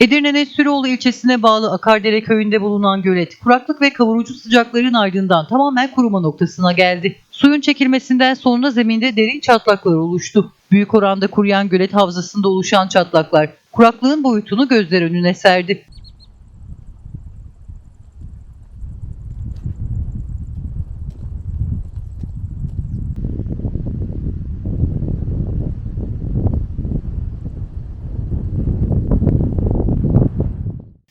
Edirne'nin Sürüoğlu ilçesine bağlı Akardere köyünde bulunan gölet, kuraklık ve kavurucu sıcakların ardından tamamen kuruma noktasına geldi. Suyun çekilmesinden sonra zeminde derin çatlaklar oluştu. Büyük oranda kuruyan gölet havzasında oluşan çatlaklar, kuraklığın boyutunu gözler önüne serdi.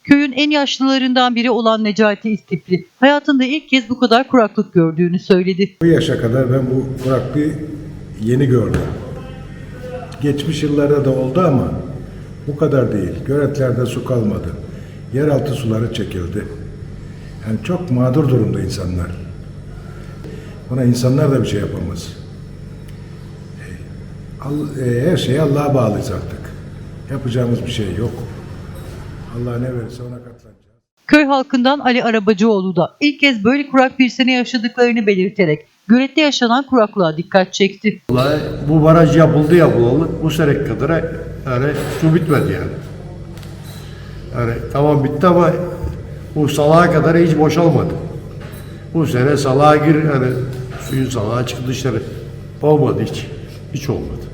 Köyün en yaşlılarından biri olan Necati İstipli, hayatında ilk kez bu kadar kuraklık gördüğünü söyledi. Bu yaşa kadar ben bu kuraklığı yeni gördüm. Geçmiş yıllarda da oldu ama bu kadar değil. Göletlerde su kalmadı. Yeraltı suları çekildi. Yani çok mağdur durumda insanlar. Buna insanlar da bir şey yapamaz. E, Her şeyi Allah'a bağlıyız artık. Yapacağımız bir şey yok. Allah ne verirse ona katlanacağız. Köy halkından Ali Arabacıoğlu da ilk kez böyle kurak bir sene yaşadıklarını belirterek gölette yaşanan kuraklığa dikkat çekti. Vallahi bu baraj yapıldı yapılalı bu sene kadar yani su bitmedi yani. Yani tamam bitti ama bu salağa kadar hiç boşalmadı. Bu sene salağa gir yani suyun salağa çıktı dışarı. Olmadı hiç. Hiç olmadı.